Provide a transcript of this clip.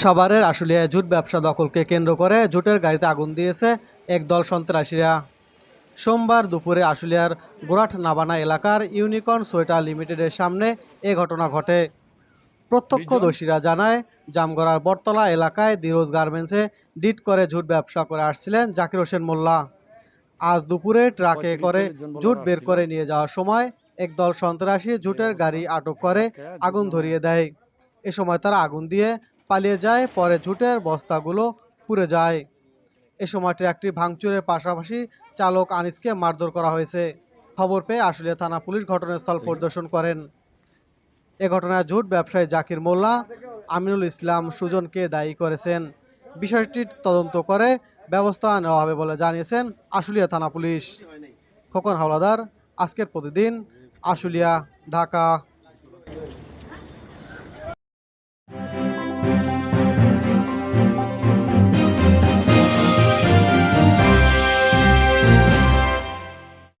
সাভারের আশুলিয়ায় জুট ব্যবসা দখলকে কেন্দ্র করে জুটের গাড়িতে আগুন দিয়েছে একদল সন্ত্রাসীরা। সোমবার দুপুরে আশুলিয়ার গোরাট নাবানা এলাকার ইউনিকর্ন সোয়েটার লিমিটেডের সামনে এ ঘটনা ঘটে। প্রত্যক্ষদর্শীরা জানায় জামগড়ার বটতলা এলাকায় দিরোজ গার্মেন্টসে ডিট করে জুট ব্যবসা করে আসছিলেন জাকির হোসেন মোল্লা। আজ দুপুরে ট্রাকে করে জুট বের করে নিয়ে যাওয়ার সময় একদল সন্ত্রাসী জুটের গাড়ি আটক করে আগুন ধরিয়ে দেয়। এ সময় তারা আগুন দিয়ে পালিয়ে যায় পরে জুটের বস্তাগুলো পুড়ে যায়। এ সময় ট্রাকটি ভাঙচুরের পাশাপাশি চালক আনিসকে মারধর করা হয়েছে। খবর পেয়ে আশুলিয়া থানা পুলিশ ঘটনাস্থল পরিদর্শন করেন। এ ঘটনায় জুট ব্যবসায়ী জাকির মোল্লা আমিনুল ইসলাম সুজনকে দায়ী করেছেন। বিষয়টি তদন্ত করে ব্যবস্থা নেওয়া হবে বলে জানিয়েছেন আশুলিয়া থানা পুলিশ। খোকন হাওলাদার আজকের প্রতিদিন আশুলিয়া ঢাকা।